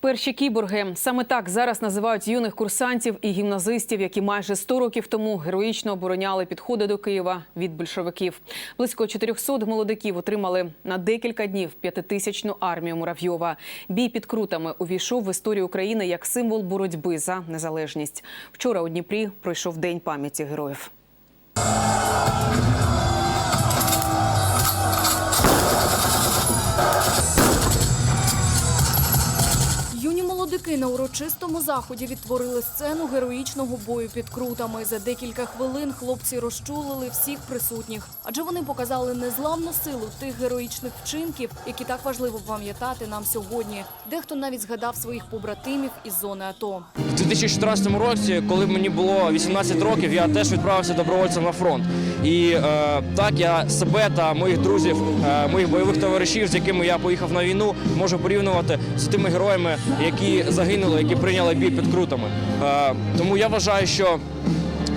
Перші кіборги саме так зараз називають юних курсантів і гімназистів, які майже 100 років тому героїчно обороняли підходи до Києва від большевиків. Близько 400 молодиків отримали на декілька днів п'ятитисячну армію Муравйова. Бій під крутами увійшов в історію України як символ боротьби за незалежність. Вчора у Дніпрі пройшов день пам'яті героїв. Молодики на урочистому заході відтворили сцену героїчного бою під крутами. За декілька хвилин хлопці розчулили всіх присутніх, адже вони показали незламну силу тих героїчних вчинків, які так важливо пам'ятати нам сьогодні. Дехто навіть згадав своїх побратимів із зони АТО. У 2014 році, коли мені було 18 років, я теж відправився добровольцем на фронт. І е, так я себе та моїх друзів, е, моїх бойових товаришів, з якими я поїхав на війну, можу порівнювати з тими героями, які загинули, які прийняли бій під крутами. Е, тому я вважаю, що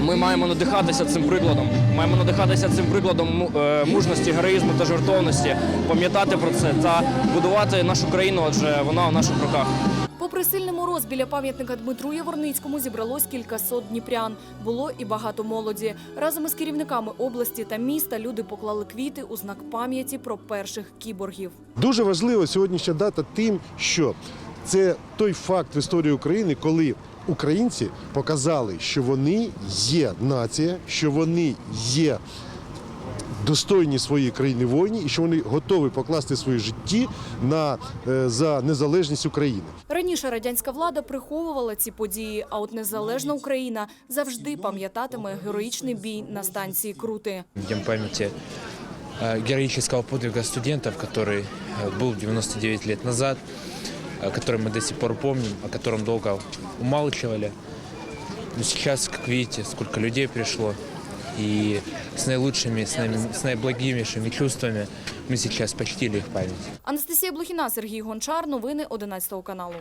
ми маємо надихатися цим прикладом. Маємо надихатися цим прикладом е, мужності, героїзму та жертовності, пам'ятати про це та будувати нашу країну, адже вона у наших руках. Попри сильний мороз, біля пам'ятника Дмитру Яворницькому зібралось кількасот дніпрян. Було і багато молоді. Разом із керівниками області та міста люди поклали квіти у знак пам'яті про перших кіборгів. Дуже важлива сьогоднішня дата тим, що це той факт в історії України, коли українці показали, що вони є нація, що вони є достойні своєї країни воїні, і що вони готові покласти свої житті на, е, за незалежність України. Раніше радянська влада приховувала ці події, а от незалежна Україна завжди пам'ятатиме героїчний бій на станції Крути. Днем памяти э, героического подвига студентов, который э, был 99 лет назад, э, который мы до сих пор помним, о котором долго умалчивали. Но сейчас, как видите, сколько людей пришло, и с наилучшими, с, наим- с наиблагимейшими чувствами мы сейчас почтили их память. Анастасія Блохіна, Сергій Гончар. Новини 11 каналу.